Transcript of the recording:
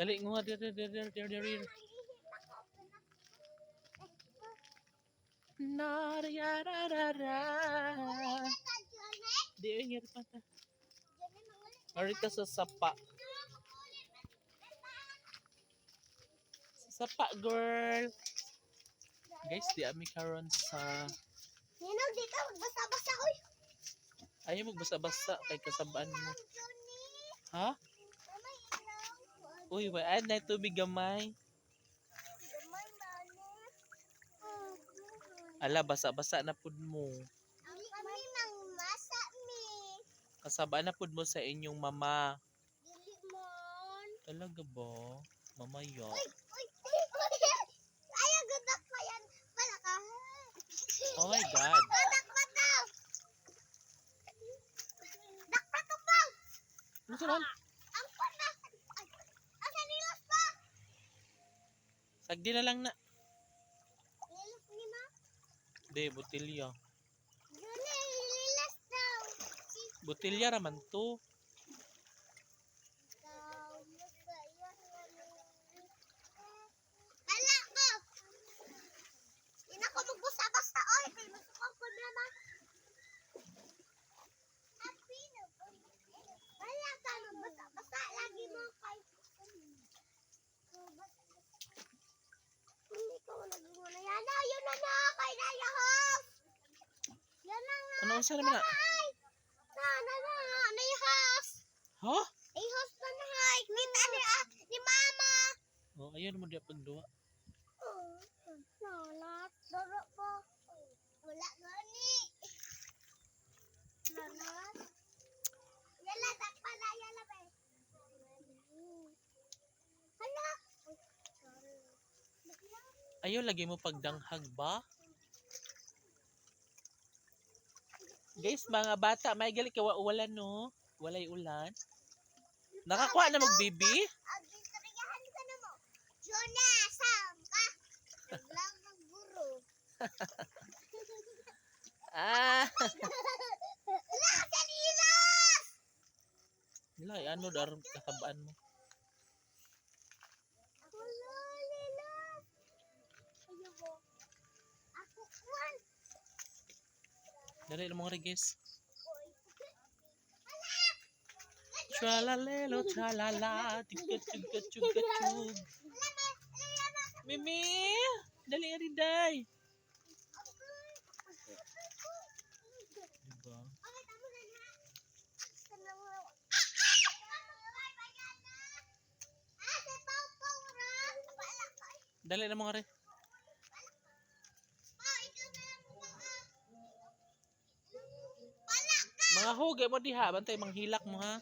Dali, nga, dali, dali, dali, dali, dali. Nariyararara. Di, ingat pa ta. Mari ka sa sapa. Sa sapa, girl. Guys, di ami karon sa... Ninong, di ka magbasa-basa, oy. Ayaw magbasa-basa kay kasabaan mo. Ha? Ilaw. Uy, wait, na tubig gamay. Ala, basa-basa na pud mo. Kami mang masa, mi. Kasabaan na pud mo sa inyong mama. Dili mon. Talaga ba? Mamaya. Uy, uy, uy. Ayaw, gadak pa yan. Pala. Oh my God. Gadak pa daw. To pa. Ano sa man? Ang pana. Ay, Ang sanilas pa. Sagdi na lang na. Daw. Si Botilya raman to. daw. Hala ko. Ina ko magbusa-basta oy. Kay masukang ko naman. Happy na po. Hala ka magbasa-basta lagi mo kay. Hindi ko lagi mo na yan. Ah, Yun na na kay Naya House. Yan na nga. Ano sa naman na? Na, na, na, Naya House. Ha? Pa na. Kita ni, ah, ni Mama. Oh, ayun mo diya pagduwa. Oh, wala. Doro po. Wala gani. Wala. Yala, takpa na, yala ba? Hala. Ayaw, lagi mo pagdanghag ba? Guys, mga bata, may gali ka wa- wala no? Walay ulan. Nakakuha na mag baby? Ang ginteriyahan ka na mo. Jonah, sam ka. Lang ng guro. Ah! Wala, kanilas! Nila, ano dar kasabaan mo? Wala, lilas. Ayaw ko. Ako, kwan. Dali na mga regis. Tralalelo, tralala, tiga tiga tiga tug. Hala, ma. Hala, ma. Mimi! Dali nga rin, day. Diba? Okay, tama na na. Mga huge mo diha, bantay manghilak mo ha.